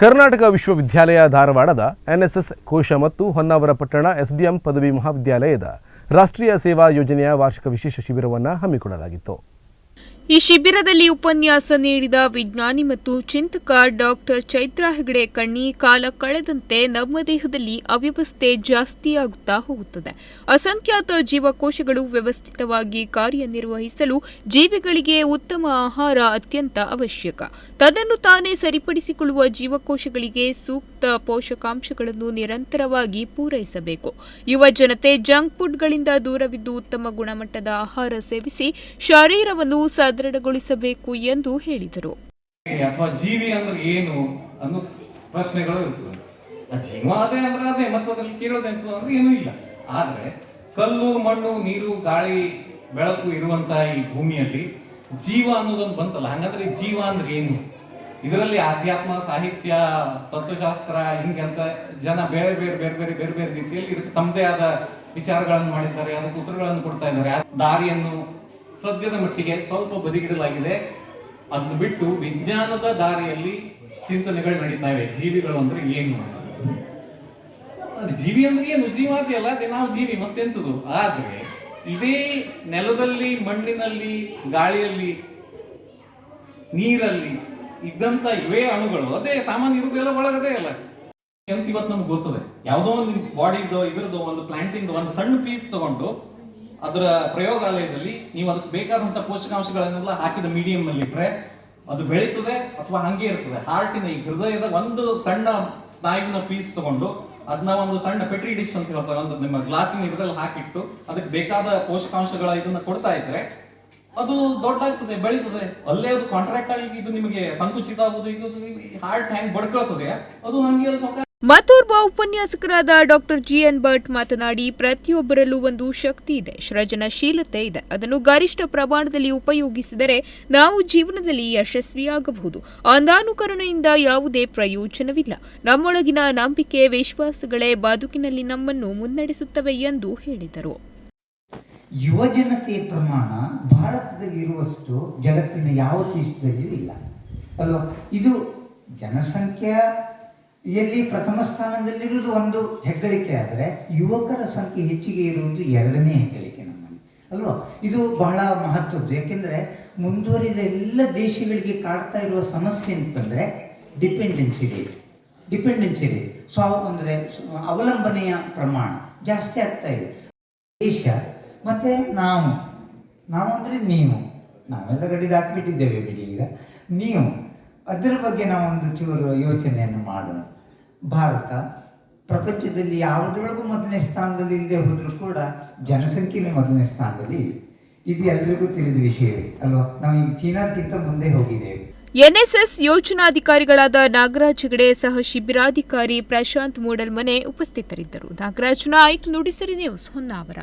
ಕರ್ನಾಟಕ ವಿಶ್ವವಿದ್ಯಾಲಯ ಧಾರವಾಡದ ಎನ್ಎಸ್ಎಸ್ ಕೋಶ ಮತ್ತು ಹೊನ್ನಾವರ ಪಟ್ಟಣ ಎಸ್ಡಿಎಂ ಪದವಿ ಮಹಾವಿದ್ಯಾಲಯದ ರಾಷ್ಟ್ರೀಯ ಸೇವಾ ಯೋಜನೆಯ ವಾರ್ಷಿಕ ವಿಶೇಷ ಶಿಬಿರವನ್ನು ಹಮ್ಮಿಕೊಳ್ಳಲಾಗಿತ್ತು. ಈ ಶಿಬಿರದಲ್ಲಿ ಉಪನ್ಯಾಸ ನೀಡಿದ ವಿಜ್ಞಾನಿ ಮತ್ತು ಚಿಂತಕ ಡಾಕ್ಟರ್ ಚೈತ್ರಾ ಹೆಗಡೆ ಕಣ್ಣಿ ಕಾಲ ಕಳೆದಂತೆ ನಮ್ಮ ದೇಹದಲ್ಲಿ ಅವ್ಯವಸ್ಥೆ ಜಾಸ್ತಿಯಾಗುತ್ತಾ ಹೋಗುತ್ತದೆ. ಅಸಂಖ್ಯಾತ ಜೀವಕೋಶಗಳು ವ್ಯವಸ್ಥಿತವಾಗಿ ಕಾರ್ಯನಿರ್ವಹಿಸಲು ಜೀವಿಗಳಿಗೆ ಉತ್ತಮ ಆಹಾರ ಅತ್ಯಂತ ಅವಶ್ಯಕ. ತದನ್ನು ತಾನೇ ಸರಿಪಡಿಸಿಕೊಳ್ಳುವ ಜೀವಕೋಶಗಳಿಗೆ ಸೂಕ್ತ ಪೋಷಕಾಂಶಗಳನ್ನು ನಿರಂತರವಾಗಿ ಪೂರೈಸಬೇಕು. ಯುವ ಜನತೆ ಜಂಕ್ ಫುಡ್ಗಳಿಂದ ದೂರವಿದ್ದು ಉತ್ತಮ ಗುಣಮಟ್ಟದ ಆಹಾರ ಸೇವಿಸಿ, ಶರೀರವನ್ನು ಸದೃಢಗೊಳಿಸಬೇಕು ಎಂದು ಹೇಳಿದರು. ಅಥವಾ ಜೀವಿ ಅಂದ್ರೆ ಏನು ಅನ್ನೋ ಪ್ರಶ್ನೆಗಳು ಇರ್ತದೆ. ಜೀವ ಅದೇ ಅಂದ್ರೆ ಅದೇ ಮತ್ತೆ ಅದ್ರಲ್ಲಿ ಕೇಳೋದು ಅಂದ್ರೆ ಏನೂ ಇಲ್ಲ. ಆದ್ರೆ ಕಲ್ಲು, ಮಣ್ಣು, ನೀರು, ಗಾಳಿ, ಬೆಳಕು ಇರುವಂತಹ ಈ ಭೂಮಿಯಲ್ಲಿ ಜೀವ ಅನ್ನೋದೊಂದು ಬಂತಲ್ಲ. ಹಂಗಂದ್ರೆ ಜೀವ ಅಂದ್ರೆ ಏನು? ಇದರಲ್ಲಿ ಆಧ್ಯಾತ್ಮ, ಸಾಹಿತ್ಯ, ತತ್ವಶಾಸ್ತ್ರ, ಹಿಂಗೆ ಅಂತ ಜನ ಬೇರೆ ಬೇರೆ ಬೇರೆ ಬೇರೆ ಬೇರೆ ಬೇರೆ ರೀತಿಯಲ್ಲಿ ತಮ್ಮದೇ ಆದ ವಿಚಾರಗಳನ್ನು ಮಾಡಿದ್ದಾರೆ, ಅದಕ್ಕೆ ಉತ್ತರಗಳನ್ನು ಕೊಡ್ತಾ ಇದ್ದಾರೆ. ದಾರಿಯನ್ನು ಸದ್ಯದ ಮಟ್ಟಿಗೆ ಸ್ವಲ್ಪ ಬದಿಗಿಡಲಾಗಿದೆ. ಅದನ್ನು ಬಿಟ್ಟು ವಿಜ್ಞಾನದ ದಾರಿಯಲ್ಲಿ ಚಿಂತನೆಗಳು ನಡೀತಾ ಇವೆ ಜೀವಿಗಳು ಅಂದ್ರೆ ಏನು ಜೀವಿ ಅಂದ್ರೆ ಏನು ಜೀವ ಅಲ್ಲ, ಅದೇ ನಾವು ಜೀವಿ, ಮತ್ತೆಂತದು? ಆದ್ರೆ ಇದೇ ನೆಲದಲ್ಲಿ, ಮಣ್ಣಿನಲ್ಲಿ, ಗಾಳಿಯಲ್ಲಿ, ನೀರಲ್ಲಿ ಇದ್ದಂತ ಇವೇ ಅಣುಗಳು, ಅದೇ ಸಾಮಾನ್ಯ ಇರುವುದೆಲ್ಲ ಒಳಗದೇ ಅಲ್ಲ. ಅಂತ ಇವತ್ತು ನಮ್ಗೆ ಗೊತ್ತದೆ? ಯಾವುದೋ ಒಂದು ಬಾಡಿದು ಇದ್ರದ್ದು ಒಂದು ಪ್ಲಾಂಟಿಂಗ್ ಒಂದು ಸಣ್ಣ ಪೀಸ್ ತಗೊಂಡು ಅದರ ಪ್ರಯೋಗಾಲಯದಲ್ಲಿ ನೀವು ಅದಕ್ಕೆ ಬೇಕಾದಂತ ಪೋಷಕಾಂಶಗಳನ್ನೆಲ್ಲ ಹಾಕಿದ ಮೀಡಿಯಂ ನಲ್ಲಿ ಇಟ್ರೆ ಅದು ಬೆಳೀತದೆ ಅಥವಾ ಹಂಗೆ ಇರ್ತದೆ. ಹಾರ್ಟಿನ ಈ ಹೃದಯದ ಒಂದು ಸಣ್ಣ ಸ್ನಾಯುವಿನ ಪೀಸ್ ತಗೊಂಡು ಅದನ್ನ ಒಂದು ಸಣ್ಣ ಪೆಟ್ರಿ ಡಿಶ್ ಅಂತ ಹೇಳ್ತಾರೆ. ಒಂದು ನಿಮ್ಮ ಗ್ಲಾಸಿನ ಇದ್ರಲ್ಲಿ ಹಾಕಿಟ್ಟು ಅದಕ್ಕೆ ಬೇಕಾದ ಪೋಷಕಾಂಶಗಳ ಇದನ್ನ ಕೊಡ್ತಾ ಇದ್ರೆ ಅದು ದೊಡ್ಡಾಗ್ತದೆ ಬೆಳೀತದೆ. ಅಲ್ಲೇ ಅದು ಕಾಂಟ್ರಾಕ್ಟ್ ಆಗಿ ಇದು ನಿಮಗೆ ಸಂಕುಚಿತ ಆಗುದು ಇದು ಹಾರ್ಟ್ ಹ್ಯಾಂಗ್ ಬಡ್ಕೊಳ್ತದೆ, ಅದು ಹಂಗೆ ಅಲ್ಲಿ ಮತ್ತೋರ್ವ ಉಪನ್ಯಾಸಕರಾದ ಡಾಕ್ಟರ್ ಜಿಎನ್ ಭಟ್ ಮಾತನಾಡಿ, ಪ್ರತಿಯೊಬ್ಬರಲ್ಲೂ ಒಂದು ಶಕ್ತಿ ಇದೆ, ಸೃಜನಶೀಲತೆ ಇದೆ. ಅದನ್ನು ಗರಿಷ್ಠ ಪ್ರಮಾಣದಲ್ಲಿ ಉಪಯೋಗಿಸಿದರೆ ನಾವು ಜೀವನದಲ್ಲಿ ಯಶಸ್ವಿಯಾಗಬಹುದು. ಅಂಧಾನುಕರಣೆಯಿಂದ ಯಾವುದೇ ಪ್ರಯೋಜನವಿಲ್ಲ. ನಮ್ಮೊಳಗಿನ ನಂಬಿಕೆ, ವಿಶ್ವಾಸಗಳೇ ಬದುಕಿನಲ್ಲಿ ನಮ್ಮನ್ನು ಮುನ್ನಡೆಸುತ್ತವೆ ಎಂದು ಹೇಳಿದರು. ಯುವಜನತೆ ಪ್ರಮಾಣ ಭಾರತದಲ್ಲಿರುವಷ್ಟು ಜಗತ್ತಿನ ಯಾವ ದೇಶದಲ್ಲಿಯೂ ಅಲ್ವಾ? ಇದು ಜನಸಂಖ್ಯೆಯಲ್ಲಿ ಪ್ರಥಮ ಸ್ಥಾನದಲ್ಲಿರುವುದು ಒಂದು ಹೆಗ್ಗಳಿಕೆ ಆದರೆ ಯುವಕರ ಸಂಖ್ಯೆ ಹೆಚ್ಚಿಗೆ ಇರುವುದು ಎರಡನೇ ಹೆಗ್ಗಳಿಕೆ ನಮ್ಮಲ್ಲಿ. ಅಲ್ವಾ? ಇದು ಬಹಳ ಮಹತ್ವದ್ದು. ಯಾಕೆಂದರೆ ಮುಂದುವರಿದ ಎಲ್ಲ ದೇಶಗಳಿಗೆ ಕಾಡ್ತಾ ಇರುವ ಸಮಸ್ಯೆ ಅಂತಂದರೆ dependency rate. Dependency rate. So, ಅಂದರೆ ಅವಲಂಬನೆಯ ಪ್ರಮಾಣ ಜಾಸ್ತಿ ಆಗ್ತಾ ಇದೆ. ದೇಶ, ಮತ್ತೆ ನಾವು. ನಾವು ಅಂದರೆ ನೀವು. ನಾವೆಲ್ಲ ಗಡಿ ದಾಟಿಬಿಟ್ಟಿದ್ದೇವೆ ಬಿಡಿ ಈಗ. ನೀವು. ಅದರ ಬಗ್ಗೆ ನಾವು ಒಂದು ಚೂರು ಯೋಚನೆಯನ್ನು ಮಾಡೋಣ. ಭಾರತ ಪ್ರಪಂಚದಲ್ಲಿ ಯಾವುದರೊಳಗೂ ಮೊದಲನೇ ಸ್ಥಾನದಲ್ಲಿ ಇಲ್ಲದೆ ಹೋದರೂ ಕೂಡ ಜನಸಂಖ್ಯೆಯಲ್ಲಿ ಮೊದಲನೇ ಸ್ಥಾನದಲ್ಲಿ ಇದೆ. ಎಲ್ಲರಿಗೂ ತಿಳಿದ ವಿಷಯವೇ, ಅಲ್ವಾ? ನಾವು ಈಗ ಚೀನಾದಕ್ಕಿಂತ ಮುಂದೆ ಹೋಗಿದ್ದೇವೆ. ಎನ್ಎಸ್ಎಸ್ ಯೋಜನಾಧಿಕಾರಿಗಳಾದ ನಾಗರಾಜ್ ಹೆಗಡೆ ಸಹ ಶಿಬಿರಾಧಿಕಾರಿ ಪ್ರಶಾಂತ್ ಮೂಡಲ್ಮನೆ ಉಪಸ್ಥಿತರಿದ್ದರು. ನಾಗರಾಜ್ ಆಯ್ಕೆ ನುಡಿಸಿರಿ ನ್ಯೂಸ್ ಹೊನ್ನಾವರ.